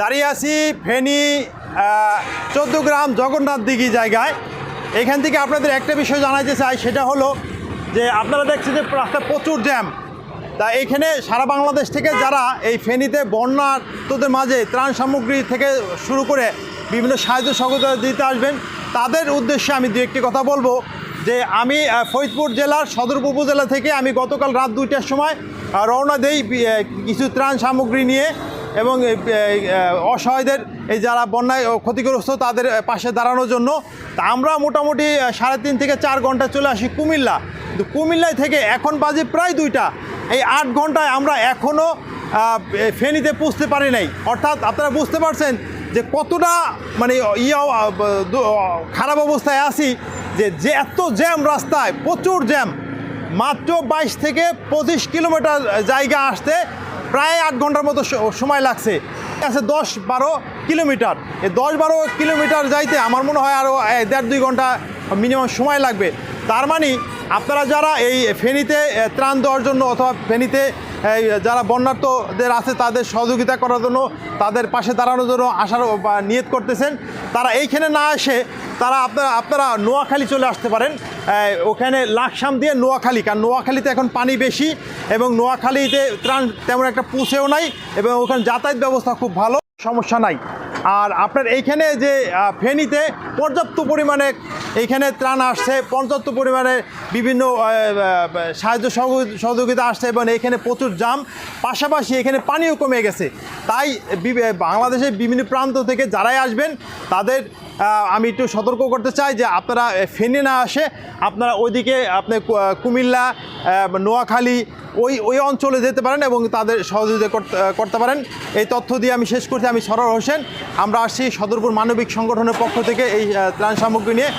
দাঁড়িয়ে আছি ফেনী চোদ্দ গ্রাম জগন্নাথ দিঘি জায়গায়। এখান থেকে আপনাদের একটা বিষয় জানাইতে চাই, সেটা হলো যে আপনারা দেখছেন যে রাস্তা প্রচুর জ্যাম। তা এখানে সারা বাংলাদেশ থেকে যারা এই ফেনীতে বন্যার্তদের মাঝে ত্রাণ সামগ্রী থেকে শুরু করে বিভিন্ন সাহায্য সহযোগিতা দিতে আসবেন, তাদের উদ্দেশ্যে আমি দু একটি কথা বলব যে আমি ফরিদপুর জেলার সদর উপজেলা থেকে আমি গতকাল রাত দুইটার সময় রওনা দেই কিছু ত্রাণ সামগ্রী নিয়ে। এবং অসহায়দের, এই যারা বন্যায় ক্ষতিগ্রস্ত, তাদের পাশে দাঁড়ানোর জন্য তা আমরা মোটামুটি সাড়ে তিন থেকে চার ঘণ্টা চলে আসি কুমিল্লা। কুমিল্লায় থেকে এখন বাজে প্রায় দুইটা। এই আট ঘন্টায় আমরা এখনও ফেনীতে পুষতে পারি নাই। অর্থাৎ আপনারা বুঝতে পারছেন যে কতটা মানে ইয়া খারাপ অবস্থায় আছি যে যে এত জ্যাম রাস্তায়, প্রচুর জ্যাম। মাত্র বাইশ থেকে পঁচিশ কিলোমিটার জায়গা আসতে প্রায় আট ঘণ্টার মতো সময় লাগছে। আছে দশ বারো কিলোমিটার। এই দশ বারো কিলোমিটার যাইতে আমার মনে হয় আরও দেড় দুই ঘণ্টা মিনিমাম সময় লাগবে। তার মানে আপনারা যারা এই ফেনীতে ত্রাণ দেওয়ার জন্য অথবা ফেনীতে যারা বন্যার্থদের আছে, তাদের সহযোগিতা করার জন্য, তাদের পাশে দাঁড়ানোর জন্য আসার নিয়ত করতেছেন, তারা এইখানে না এসে তারা আপনারা আপনারা নোয়াখালী চলে আসতে পারেন। ওখানে লাকসাম দিয়ে নোয়াখালী, কারণ নোয়াখালীতে এখন পানি বেশি এবং নোয়াখালীতে ত্রাণ তেমন একটা পুষেও নাই এবং ওখানে যাতায়াত ব্যবস্থা খুব ভালো, সমস্যা নাই। আর আপনার এইখানে যে ফেনীতে পর্যাপ্ত পরিমাণে এইখানে ত্রাণ আসছে, পর্যাপ্ত পরিমাণে বিভিন্ন সাহায্য সহযোগি- সহযোগিতা আসছে এবং এখানে প্রচুর জাম। পাশাপাশি এখানে পানিও কমে গেছে। তাই বাংলাদেশের বিভিন্ন প্রান্ত থেকে যারাই আসবেন, তাদের আমি একটু সতর্ক করতে চাই যে আপনারা ফেনে না আসে আপনারা ওইদিকে আপনি কুমিল্লা নোয়াখালী, ওই ওই অঞ্চলে যেতে পারেন এবং তাদের সহযোগিতা করতে পারেন। এই তথ্য দিয়ে আমি শেষ করছি। আমি সরর হোসেন। আমরা আসছি সদরপুর মানবিক সংগঠনের পক্ষ থেকে এই ত্রাণ সামগ্রী নিয়ে।